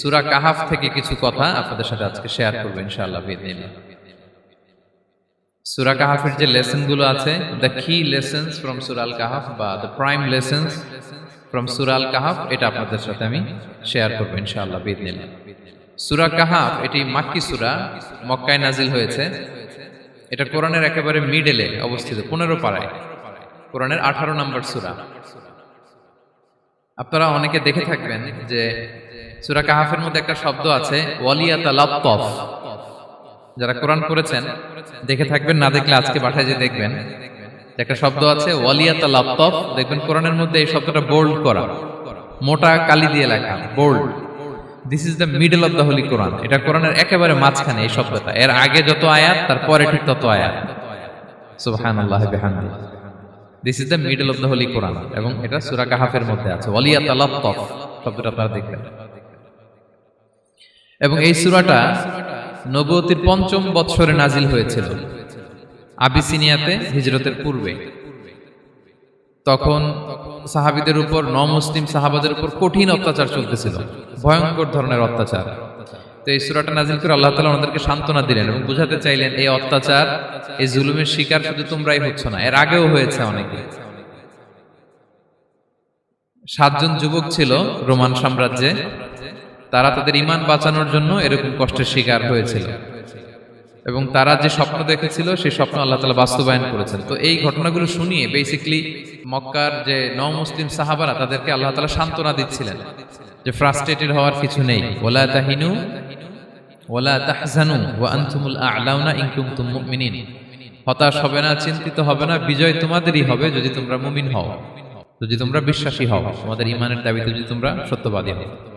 সুরা কাহাফ থেকে কিছু কথা আপনাদের সাথে আজকে শেয়ার করব, ইনশাআল্লাহ বিদিনিল্লাহ সুরা কাহাফের যে লেসনগুলো আছে দ্য কি লেসন্স ফ্রম সুরাল কাহাফ বা দ্য প্রাইম লেসন্স ফ্রম সুরাল কাহাফ, এটা আপনাদের সাথে আমি শেয়ার করব, ইনশাআল্লাহ বিদিনিল্লাহ সুরা কাহাফ, এটি মাক্কি সুরা, মক্কায় নাজিল হয়েছে। এটা কোরআনের একেবারে মিডেলে অবস্থিত, পনেরো পাড়ায়। কোরআনের আঠারো নম্বর সুরা। আপনারা অনেকে দেখে থাকবেন যে সুরা কাহাফের মধ্যে একটা শব্দ আছে লাপ্তফ যারা কোরআন করেছেন দেখে থাকবেন, না দেখলে আজকে বাসায় যে দেখবেন। একটা শব্দ আছে ওয়ালিয়াতা লাপ্তফ দেখবেন কোরআনের মধ্যে এই শব্দটা বোল্ড করা। মোটা কালি দিয়ে লেখা bold this is the middle of the holy Quran এটা কোরআনের একেবারে মাঝখানে এই শব্দটা। এর আগে যত আয়াত, তারপরে ঠিক তত আয়াত। বিহামদি। This is the middle of the holy Quran এবং এটা সুরা কাহাফের মধ্যে আছে ওয়ালিয়াত লাত্তফ শব্দটা আপনারা দেখবেন। এবং এই সুরাটা নবতির পঞ্চম বৎসরে নাজিল হয়েছিল, আবিসিনিয়াতে হিজরতের পূর্বে। তখন সাহাবিদের উপর ন মুসলিম সাহাবাদের উপর কঠিন অত্যাচার চলতেছিল, ভয়ঙ্কর ধরনের অত্যাচার। তো এই সুরাটা নাজিল করে আল্লাহ তালা ওনাদেরকে সান্ত্বনা দিলেন এবং বুঝাতে চাইলেন, এই অত্যাচার, এই জুলুমের শিকার শুধু তোমরাই হচ্ছ না, এর আগেও হয়েছে অনেকে। সাতজন যুবক ছিল রোমান সাম্রাজ্যে তারা তাদের ইমান বাঁচানোর জন্য এরকম কষ্টের শিকার হয়েছিল। এবং তারা যে স্বপ্ন দেখেছিল, সেই স্বপ্ন আল্লাহ তালা বাস্তবায়ন করেছেন। তো এই ঘটনাগুলো শুনিয়ে বেসিকলি মক্কার যে ন মুসলিম সাহাবারা, তাদেরকে আল্লাহ তালা সান্ত্বনা দিচ্ছিলেন যে ফ্রাস্ট্রেটেড হওয়ার কিছু নেই। ওলা তাহিনু, ওলা তাহজানু, ওয়া আনতুমুল আ'লাউনা ইন কুনতুম মুমিনিন। হতাশ হবে না, চিন্তিত হবে না, বিজয় তোমাদেরই হবে যদি তোমরা মুমিন হও। যদি তোমরা বিশ্বাসী হও, তোমাদের ইমানের দাবিতে যদি তোমরা সত্যবাদী হও।